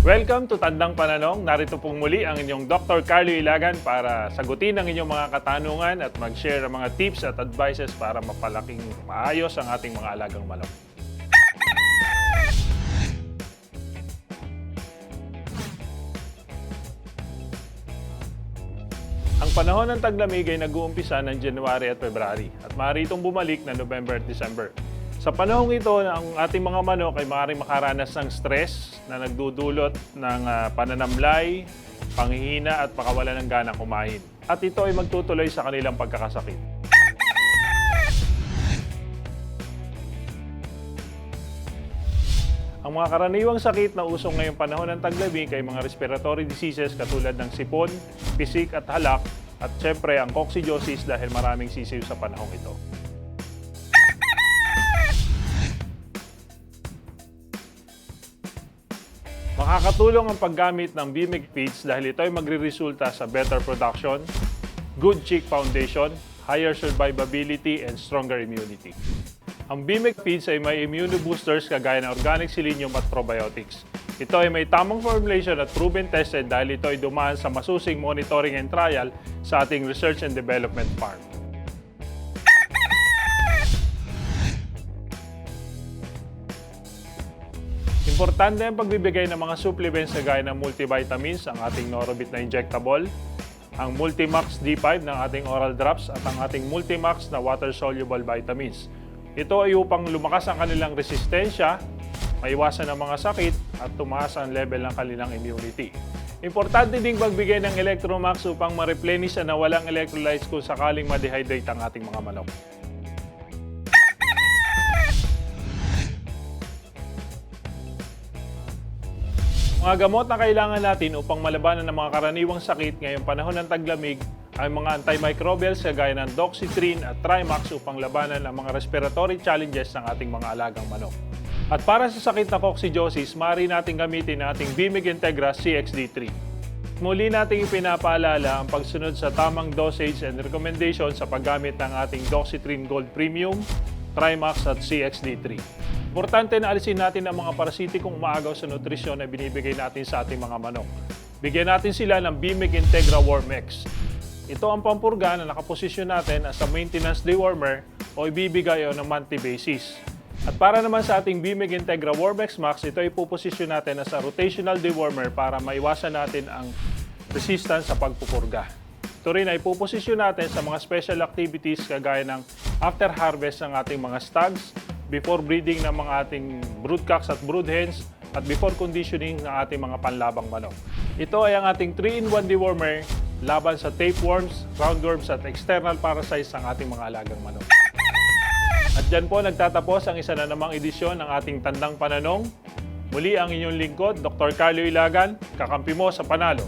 Welcome to Tandang Pananong. Narito pong muli ang inyong Dr. Carlo Ilagan para sagutin ang inyong mga katanungan at mag-share ng mga tips at advices para mapalaking maayos ang ating mga alagang manok. Ang panahon ng taglamig ay nag-uumpisa ng January at February at maaari bumalik na November at December. Sa panahong ito, ang ating mga manok ay maaaring makaranas ng stress na nagdudulot ng ah, pananamlay, panghihina at pakawalan ng ganang kumain. At ito ay magtutuloy sa kanilang pagkakasakit. Ang mga karaniwang sakit na usong ngayong panahon ng taglamig ay mga respiratory diseases katulad ng sipon, pisik at halak at syempre ang coccidiosis dahil maraming sisiw sa panahong ito. Makakatulong ang paggamit ng BMIG feeds dahil ito ay magre-resulta sa better production, good chick foundation, higher survivability, and stronger immunity. Ang BMIG feeds ay may immunoboosters kagaya ng organic selenium at probiotics. Ito ay may tamang formulation at proven tested dahil ito ay dumaan sa masusing monitoring and trial sa ating research and development farm. Importante ang pagbibigay ng mga supplements na gaya ng multivitamins, ang ating Norobit na injectable, ang Multimax D5 ng ating oral drops at ang ating Multimax na water-soluble vitamins. Ito ay upang lumakas ang kanilang resistensya, maiwasan ang mga sakit at tumaas ang level ng kanilang immunity. Importante ding magbigay ng Electromax upang ma-replenish na walang electrolytes kung sakaling ma-dehydrate ang ating mga manok. Mga gamot na kailangan natin upang malabanan ng mga karaniwang sakit ngayong panahon ng taglamig ay mga antimicrobials kagaya ng Doxytrine at Trimax upang labanan ang mga respiratory challenges ng ating mga alagang manok. At para sa sakit na coccidiosis, maaari natin gamitin ang ating Bimig Integra CXD3. Muli nating ipinapaalala ang pagsunod sa tamang dosage and recommendation sa paggamit ng ating Doxytrine Gold Premium, Trimax at CXD3. Importante na alisin natin ang mga parasitikong umaagaw sa nutrisyon na binibigay natin sa ating mga manok. Bigyan natin sila ng Bimig Integra Warm X. Ito ang pampurga na nakaposisyon natin as a maintenance dewormer o ibibigay o ng monthly basis. At para naman sa ating Bimig Integra Warmex Max, ito ay puposisyon natin as a rotational dewormer para maiwasan natin ang resistance sa pagpupurga. Ito rin ay puposisyon natin sa mga special activities kagaya ng after harvest ng ating mga stags, before breeding ng mga ating broodcocks at broodhens, at before conditioning ng ating mga panlabang manok. Ito ay ang ating 3-in-1 dewormer laban sa tapeworms, roundworms at external parasites ng ating mga alagang manok. At dyan po nagtatapos ang isa na namang edisyon ng ating Tandang Pananong. Muli ang inyong lingkod, Dr. Carlo Ilagan, kakampi mo sa panalo.